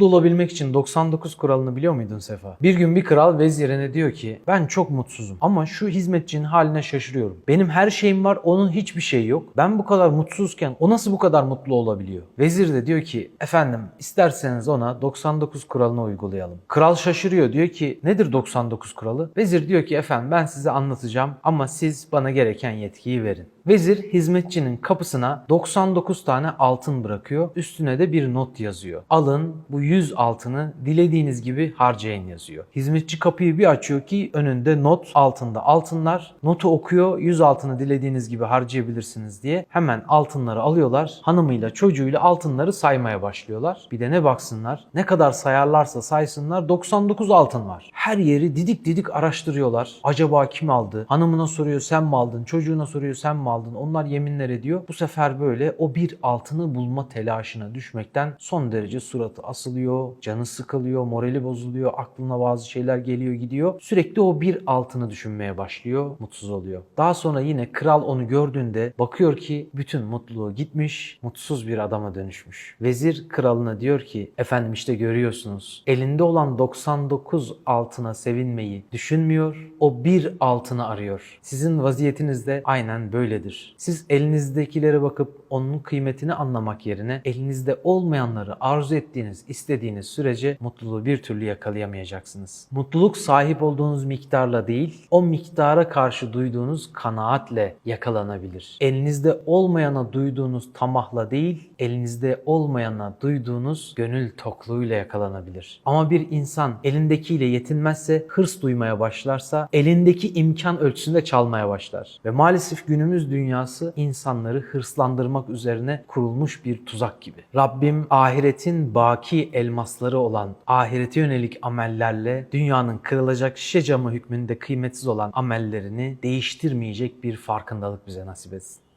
Mutlu olabilmek için 99 kuralını biliyor muydun Sefa? Bir gün bir kral vezirine diyor ki ben çok mutsuzum ama şu hizmetçinin haline şaşırıyorum. Benim her şeyim var onun hiçbir şeyi yok. Ben bu kadar mutsuzken o nasıl bu kadar mutlu olabiliyor? Vezir de diyor ki efendim isterseniz ona 99 kuralını uygulayalım. Kral şaşırıyor diyor ki nedir 99 kuralı? Vezir diyor ki efendim ben size anlatacağım ama siz bana gereken yetkiyi verin. Vezir hizmetçinin kapısına 99 tane altın bırakıyor. Üstüne de bir not yazıyor. Alın bu 100 altını dilediğiniz gibi harcayın yazıyor. Hizmetçi kapıyı bir açıyor ki önünde not altında altınlar. Notu okuyor 100 altını dilediğiniz gibi harcayabilirsiniz diye. Hemen altınları alıyorlar. Hanımıyla çocuğuyla altınları saymaya başlıyorlar. Bir de ne baksınlar ne kadar sayarlarsa saysınlar 99 altın var. Her yeri didik didik araştırıyorlar. Acaba kim aldı? Hanımına soruyor sen mi aldın? Çocuğuna soruyor sen mi aldın? Onlar yeminler ediyor. Bu sefer böyle o bir altını bulma telaşına düşmekten son derece suratı asılıyor, canı sıkılıyor, morali bozuluyor, aklına bazı şeyler geliyor gidiyor. Sürekli o bir altını düşünmeye başlıyor, mutsuz oluyor. Daha sonra yine kral onu gördüğünde bakıyor ki bütün mutluluğu gitmiş, mutsuz bir adama dönüşmüş. Vezir kralına diyor ki efendim işte görüyorsunuz elinde olan 99 altına sevinmeyi düşünmüyor, o bir altını arıyor. Sizin vaziyetiniz de aynen böyledir. Siz elinizdekilere bakıp onun kıymetini anlamak yerine elinizde olmayanları arzu ettiğiniz, istediğiniz sürece mutluluğu bir türlü yakalayamayacaksınız. Mutluluk sahip olduğunuz miktarla değil, o miktara karşı duyduğunuz kanaatle yakalanabilir. Elinizde olmayana duyduğunuz tamahla değil, elinizde olmayana duyduğunuz gönül tokluğuyla yakalanabilir. Ama bir insan elindekiyle yetinmezse, hırs duymaya başlarsa, elindeki imkan ölçüsünde çalmaya başlar. Ve maalesef dünyası insanları hırslandırmak üzerine kurulmuş bir tuzak gibi. Rabbim ahiretin baki elmasları olan ahirete yönelik amellerle dünyanın kırılacak şişe camı hükmünde kıymetsiz olan amellerini değiştirmeyecek bir farkındalık bize nasip etsin.